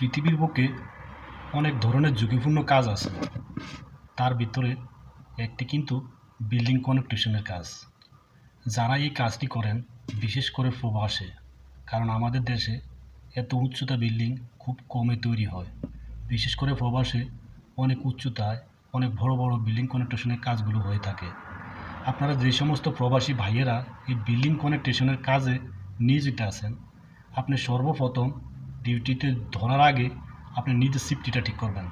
পৃথিবীর বুকে অনেক ধরনের ঝুঁকিপূর্ণ কাজ আছে। তার ভিতরে একটি কিন্তু বিল্ডিং কনেকট্রিশনের কাজ। যারা এই কাজটি করেন, বিশেষ করে প্রবাসে, কারণ আমাদের দেশে এত উচ্চতা বিল্ডিং খুব কমে তৈরি হয়। বিশেষ করে প্রবাসে অনেক উচ্চতায় অনেক বড় বড় বিল্ডিং কনেকট্রিশনের কাজগুলো হয়ে থাকে। আপনারা যে সমস্ত প্রবাসী ভাইয়েরা এই বিল্ডিং কনেকট্রিশনের কাজে নিয়োজিত আছেন, আপনি সর্বপ্রথম ডিউটিতে ধরার আগে আপনি নিজের সিফটিটা ঠিক করবেন।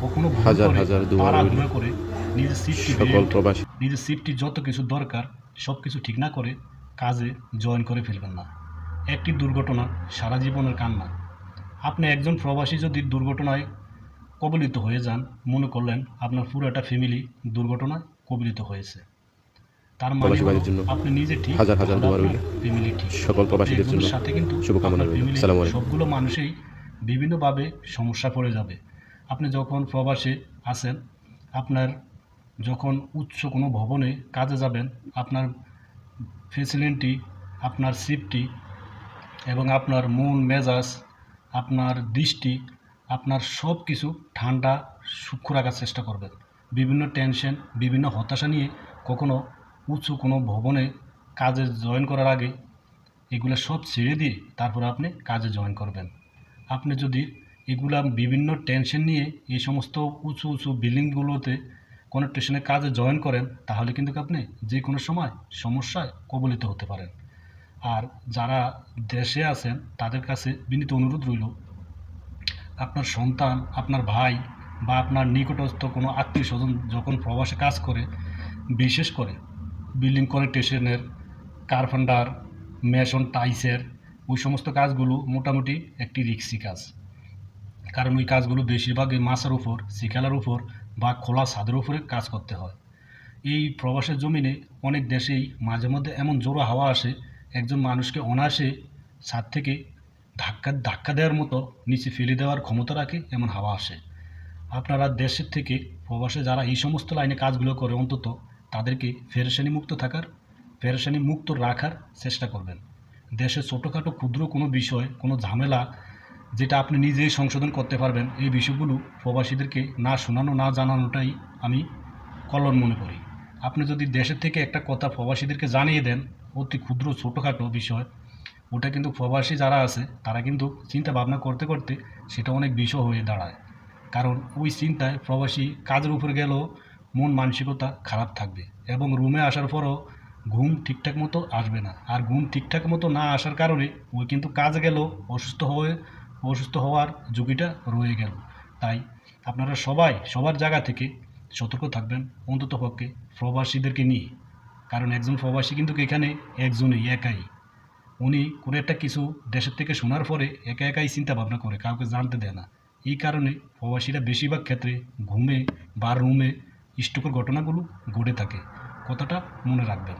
কখনো হাজার হাজার দুয়ার তাড়াহুড়া করে নিজের সিফটি সকল প্রবাসী। নিজের সেফটি যত কিছু দরকার সব কিছু ঠিক না করে কাজে জয়েন করে ফেলবেন না। একটি দুর্ঘটনা সারা জীবনের কান্না। আপনি একজন প্রবাসী যদি দুর্ঘটনায় কবলিত হয়ে যান মনে করলেন আপনার পুরোটা ফ্যামিলি দুর্ঘটনায় কবলিত হয়েছে। তার মানে জন্য আপনি নিজে ঠিক হাজার হাজার দোয়া রইল। ফ্যামিলি ঠিক সকল প্রবাসীদের জন্য সাথে কিন্তু শুভকামনা রইল। family আলাইকুম। সবগুলো মানুষই বিভিন্নভাবে সমস্যা পড়ে যাবে আপনি যখন প্রবাসে আসেন আপনার যখন উচ্চ কোনো ভবনে কাজে যাবেন আপনার ফেসিলিটি আপনার সিফটি এবং আপনার মন মেজাজ আপনার দৃষ্টি আপনার সব কিছু ঠান্ডা সূক্ষ্ম রাখার চেষ্টা করবেন বিভিন্ন টেনশন বিভিন্ন হতাশা নিয়ে কখনো উঁচু কোনো ভবনে কাজে জয়েন করার আগে এগুলো সব ছেড়ে দিয়ে তারপর আপনি কাজে জয়েন করবেন। আপনি যদি এগুলা বিভিন্ন টেনশন নিয়ে এই সমস্ত উঁচু উঁচু বিল্ডিংগুলোতে কোনো স্টেশনে কাজে জয়েন করেন, তাহলে কিন্তু আপনি যে কোনো সময় সমস্যায় কবলিত হতে পারেন। আর যারা দেশে আছেন, তাদের কাছে বিনীত অনুরোধ রইল, আপনার সন্তান, আপনার ভাই বা আপনার নিকটস্থ কোনো আত্মীয় স্বজন যখন প্রবাসে কাজ করে, বিশেষ করে বিল্ডিং কনেকটেশনের কারফান্ডার মেশন টাইসের, ওই সমস্ত কাজগুলো মোটামুটি একটি রিক্সি কাজ। কারণ ওই কাজগুলো বেশিরভাগই মাছের উপর, শিকালার উপর বা খোলা ছাদের উপরে কাজ করতে হয়। এই প্রবাসের জমিনে অনেক দেশেই মাঝে মধ্যে এমন জোরো হাওয়া আসে, একজন মানুষকে অনায়াসে ছাদ থেকে ধাক্কা ধাক্কা দেওয়ার মতো নিচে ফেলে দেওয়ার ক্ষমতা রাখে এমন হাওয়া আসে। আপনারা দেশের থেকে প্রবাসে যারা এই সমস্ত লাইনে কাজগুলো করে অন্তত তাদেরকে ফেরেশানি মুক্ত থাকার ফেরেশানি মুক্ত রাখার চেষ্টা করবেন। দেশে ছোটোখাটো ক্ষুদ্র কোনো বিষয়, কোনো ঝামেলা যেটা আপনি নিজেই সংশোধন করতে পারবেন, এই বিষয়গুলো প্রবাসীদেরকে না শোনানো, না জানানোটাই আমি কল্যাণ মনে করি। আপনি যদি দেশের থেকে একটা কথা প্রবাসীদেরকে জানিয়ে দেন, অতি ক্ষুদ্র ছোটোখাটো বিষয়, ওটা কিন্তু প্রবাসী যারা আছে, তারা কিন্তু চিন্তা ভাবনা করতে করতে সেটা অনেক বিষয় হয়ে দাঁড়ায়। কারণ ওই চিন্তায় প্রবাসী কাজের উপর গেলেও মন মানসিকতা খারাপ থাকবে এবং রুমে আসার পরও ঘুম ঠিকঠাক মতো আসবে না। আর ঘুম ঠিকঠাক মতো না আসার কারণে ওই কিন্তু কাজে গেলেও অসুস্থ হয়ে, অসুস্থ হওয়ার ঝুঁকিটা রয়ে গেল। তাই আপনারা সবাই, সবার জায়গা থেকে সতর্ক থাকবেন অন্তত পক্ষে প্রবাসীদেরকে নিয়ে। কারণ একজন প্রবাসী কিন্তু এখানে একজনই, একাই। উনি কোনো একটা কিছু দেশের থেকে শোনার পরে একা একাই চিন্তা ভাবনা করে, কাউকে জানতে দেয় না। এই কারণে প্রবাসীরা বেশিরভাগ ক্ষেত্রে ঘুমে বা রুমে ইষ্টকর ঘটনাগুলো ঘটে থাকে। কথাটা মনে রাখবেন।